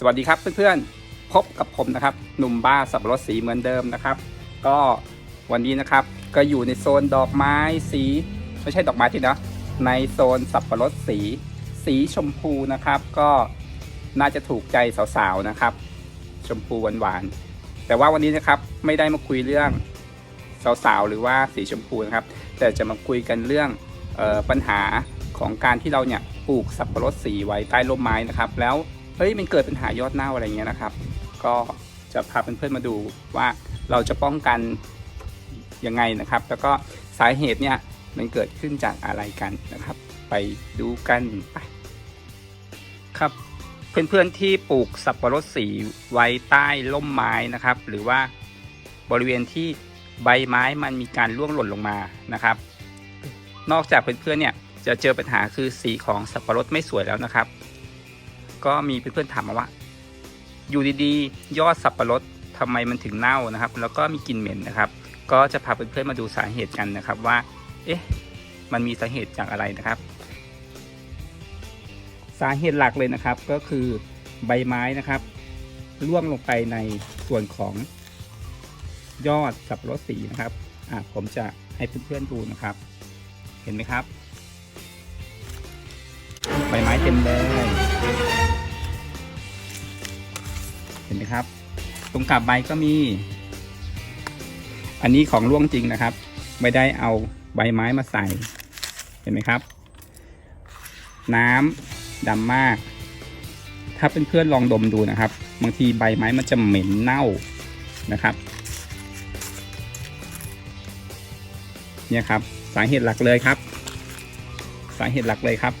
สวัสดีครับเพื่อนๆ พบกับผมนะครับ หนุ่มบ้าสับปะรดสีเหมือนเดิมนะครับ ก็วันนี้นะครับก็อยู่ในโซนดอกไม้สี ไม่ใช่ดอกไม้ที่นะในโซนสับปะรดสี สีชมพูนะครับ ก็น่าจะถูกใจสาวๆนะครับ ชมพูหวานๆแต่ว่าวันนี้นะครับไม่ได้มาคุยเรื่องสาวๆหรือว่าสีชมพูนะครับ แต่จะมาคุยกันเรื่องออปัญหาของการที่เราเนี่ยปลูกสับปะรดสีไว้ใต้ร่มไม้นะครับ แล้ว เฮ้ยมันเกิดปัญหายอดเน่าอะไรเงี้ยนะครับ ก็จะพาเพื่อนๆมาดูว่าเราจะป้องกันยังไงนะครับ แล้วก็สาเหตุเนี่ยมันเกิดขึ้นจากอะไรกันนะครับ ไปดูกันไปครับเพื่อนๆที่ปลูกสับปะรดสีไว้ใต้ร่มไม้นะครับ หรือว่าบริเวณที่ใบไม้มันมีการร่วงหล่นลงมานะครับ นอกจากเพื่อนๆเนี่ยจะเจอปัญหาคือสีของสับปะรดไม่สวยแล้วนะครับ ก็มีเพื่อนๆถามมาว่า อยู่ดีๆ ยอดสับปะรดทำไมมันถึงเน่านะครับ แล้วก็มีกลิ่นเหม็นนะครับ ก็จะพาเพื่อนๆมาดูสาเหตุกันนะครับว่า เอ๊ะ มันมีสาเหตุจากอะไรนะครับ สาเหตุหลักเลยนะครับก็คือใบไม้นะครับร่วงลงไปในส่วนของยอดสับปะรดสีนะครับอะผมจะให้เพื่อนๆดูนะครับ เห็นไหมครับ ใบไม้เต็มเลย เห็นไหมครับ ตรงกลับใบก็มี อันนี้ของร่วงจริงนะครับ ไม่ได้เอาใบไม้มาใส่ เห็นไหมครับ น้ำดำมาก ถ้าเป็นเพื่อนลองดมดูนะครับ บางทีใบไม้มันจะเหม็นเน่านะครับเนี่ยครับ สาเหตุหลักเลยครับ สาเหตุหลักเลยครับ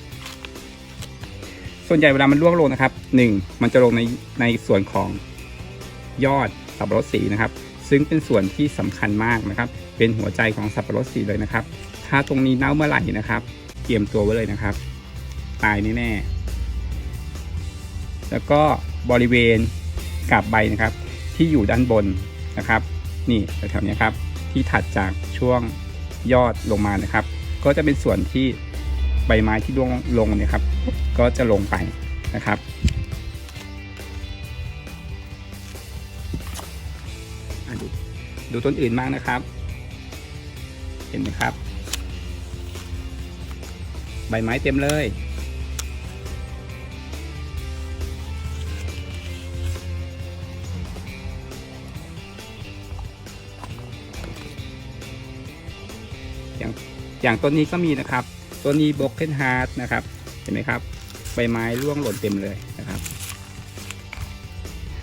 ส่วนใหญ่เวลามันร่วงลงนะครับหนึ่งมันจะลงในในส่วนของยอดสับปะรดสีนะครับ ซึ่งเป็นส่วนที่สำคัญมากนะครับ เป็นหัวใจของสับปะรดสีเลยนะครับ ถ้าตรงนี้เน่าเมื่อไหร่นะครับ เตรียมตัวไว้เลยนะครับ ตายแน่ๆแล้วก็บริเวณกับใบนะครับ ที่อยู่ด้านบนนะครับ นี่แถวๆนี้ครับ ที่ถัดจากช่วงยอดลงมานะครับ ก็จะเป็นส่วนที่ ใบไม้ที่ร่วงลงเนี่ยครับ ก็จะลงไปนะครับ ดูดูต้นอื่นมากนะครับ เห็นไหมครับ ใบไม้เต็มเลยอย่างอย่างต้นนี้ก็มีนะครับ ต้นนี้บล็อกเทนฮาร์ดนะครับ เห็นไหมครับ ใบไม้ร่วงหล่นเต็มเลยนะครับ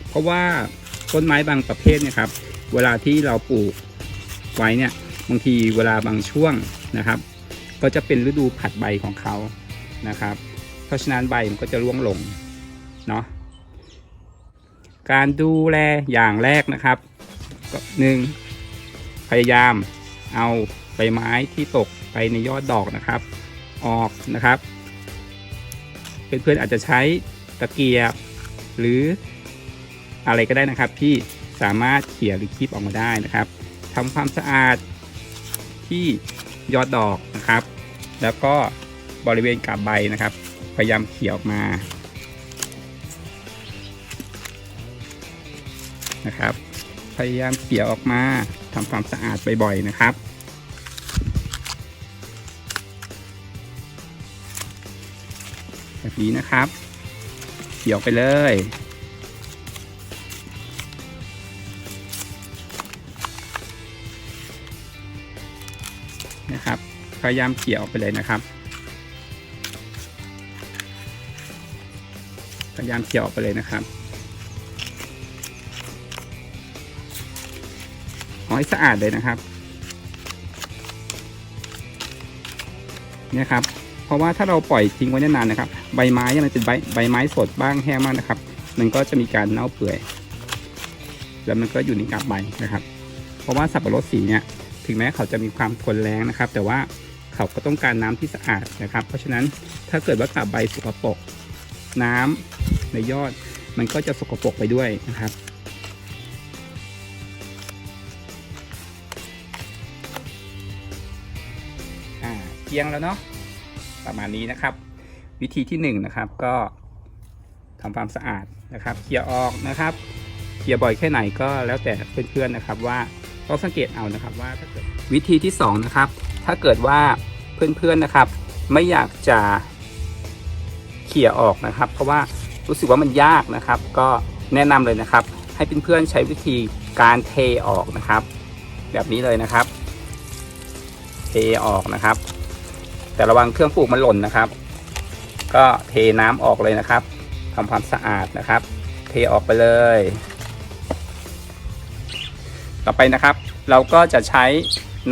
เพราะว่าต้นไม้บางประเภทเนี่ยครับ เวลาที่เราปลูกไว้เนี่ย บางทีเวลาบางช่วงนะครับ ก็จะเป็นฤดูผัดใบของเขานะครับ เพราะฉะนั้นใบมันก็จะร่วงลง เนาะ การดูแลอย่างแรกนะครับก็หนึ่งพยายามเอาใบไม้ที่ตกไปในยอดดอกนะครับ ออกนะครับ เพื่อนๆอาจจะใช้ตะเกียบ หรืออะไรก็ได้นะครับ ที่สามารถเขี่ยหรือคีบออกมาได้นะครับทำความสะอาดที่ยอดดอกนะครับ แล้วก็บริเวณกับใบนะครับ พยายามเขี่ยออกมานะครับ พยายามเขี่ยออกมาทำความสะอาดบ่อยๆนะครับ แบบนี้นะครับ เขี่ยออกไปเลย นะครับ พยายามเขี่ยออกไปเลยนะครับ พยายามเขี่ยออกไปเลยนะครับเอาให้สะอาดเลยนะครับ เนี่ยครับ เพราะว่าถ้าเราปล่อยทิ้งไว้นานๆนะครับ ใบไม้เนี่ยมันเป็นใบใบไม้สดบ้างแห้งมากนะครับ มันก็จะมีการเน่าเปื่อย แล้วมันก็อยู่ในกาบใบนะครับ เพราะว่าสับปะรดสีเนี่ยถึงแม้เขาจะมีความทนแรงนะครับ แต่ว่าเขาก็ต้องการน้ำที่สะอาดนะครับ เพราะฉะนั้นถ้าเกิดว่ากาบใบสกปรกน้ำในยอดมันก็จะสกปรกไปด้วยนะครับอ่าเที่ยงแล้วเนาะ ประมาณนี้นะครับ วิธีที่หนึ่งนะครับก็ทำความสะอาดนะครับเคลียร์ออกนะครับเคลียร์บ่อยแค่ไหนก็แล้วแต่เพื่อนๆนะครับว่าต้องสังเกตเอานะครับว่าถ้าเกิดวิธีที่สองนะครับถ้าเกิดว่าเพื่อนๆนะครับ ไม่อยากจะเขี่ยออกนะครับ เพราะว่ารู้สึกว่ามันยากนะครับ ก็แนะนำเลยนะครับ ให้เพื่อนๆใช้วิธีการเทออกนะครับ แบบนี้เลยนะครับ เทออกนะครับ แต่ระวังเครื่องปลูกมันหล่นนะครับ ก็เทน้ำออกเลยนะครับทำความสะอาดนะครับ เทออกไปเลย ต่อไปนะครับ เราก็จะใช้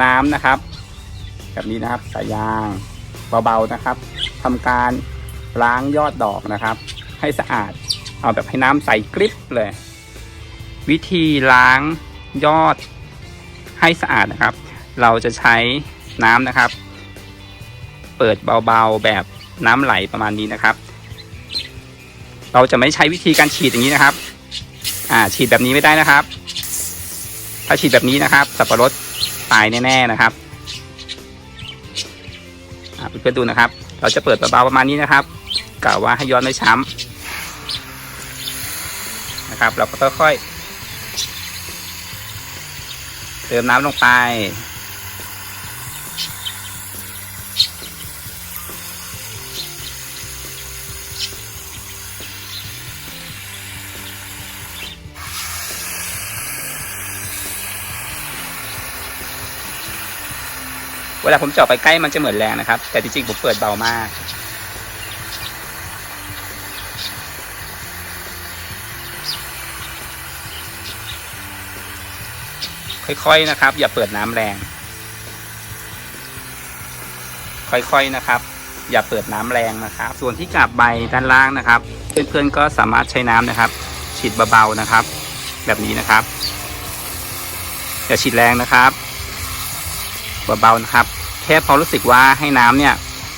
น้ำนะครับ แบบนี้นะครับสายยางเบาๆนะครับทำการล้างยอดดอกนะครับ ให้สะอาดเอาแบบให้น้ำใสกริบเลย วิธีล้างยอดให้สะอาดนะครับ เราจะใช้น้ำนะครับ เปิดเบาๆแบบน้ำไหลประมาณนี้นะครับ เราจะไม่ใช้วิธีการฉีดอย่างนี้นะครับ อ่าฉีดแบบนี้ไม่ได้นะครับ ถ้าฉีดแบบนี้นะครับ สับปะรดตายแน่ๆนะครับอ่าเพื่อนๆดูนะครับ เราจะเปิดเบาๆประมาณนี้นะครับกล่าวว่าให้ย้อนไม่ช้ำนะครับ เราก็ค่อยๆเติมน้ำลงไป เวลาผมเจาะไปใกล้มันจะเหมือนแรงนะครับ แต่จริงๆผมเปิดเบามาก ค่อยๆนะครับ อย่าเปิดน้ำแรง ค่อยๆนะครับ อย่าเปิดน้ำแรงนะครับ ส่วนที่กาบใบด้านล่างนะครับ เพื่อนๆก็สามารถใช้น้ำนะครับ ฉีดเบาๆนะครับ แบบนี้นะครับอย่าฉีดแรงนะครับ เบาๆนะครับ แค่พอรู้สึกว่าให้น้ำเนี่ย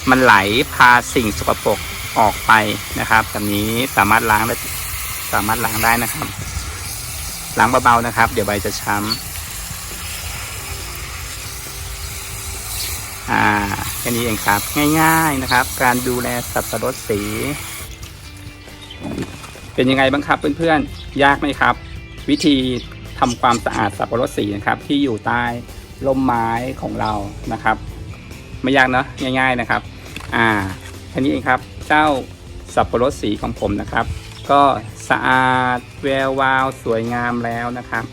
มันไหลพาสิ่งสกปรกออกไปนะครับแบบนี้สามารถล้างได้สามารถล้างได้นะครับ ล้างเบาๆนะครับ เดี๋ยวใบจะช้ำอ่าแค่นี้เองครับ ง่าย ๆนะครับ การดูแลสับปะรดสี เป็นยังไงบ้างครับเพื่อนๆยากไหมครับ วิธีทำความสะอาดสับปะรดสีนะครับ ที่อยู่ใต้ ร่มไม้ของเรานะครับ ไม่ยากเนอะง่าย ๆนะครับ อ่าแค่นี้เองครับ เจ้าสับปะรดสีของผมนะครับ ก็สะอาดแวววาวสวยงามแล้วนะครับ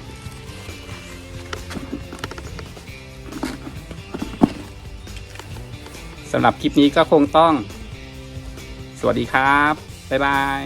สำหรับคลิปนี้ก็คงต้อง สวัสดีครับ บ๊ายบาย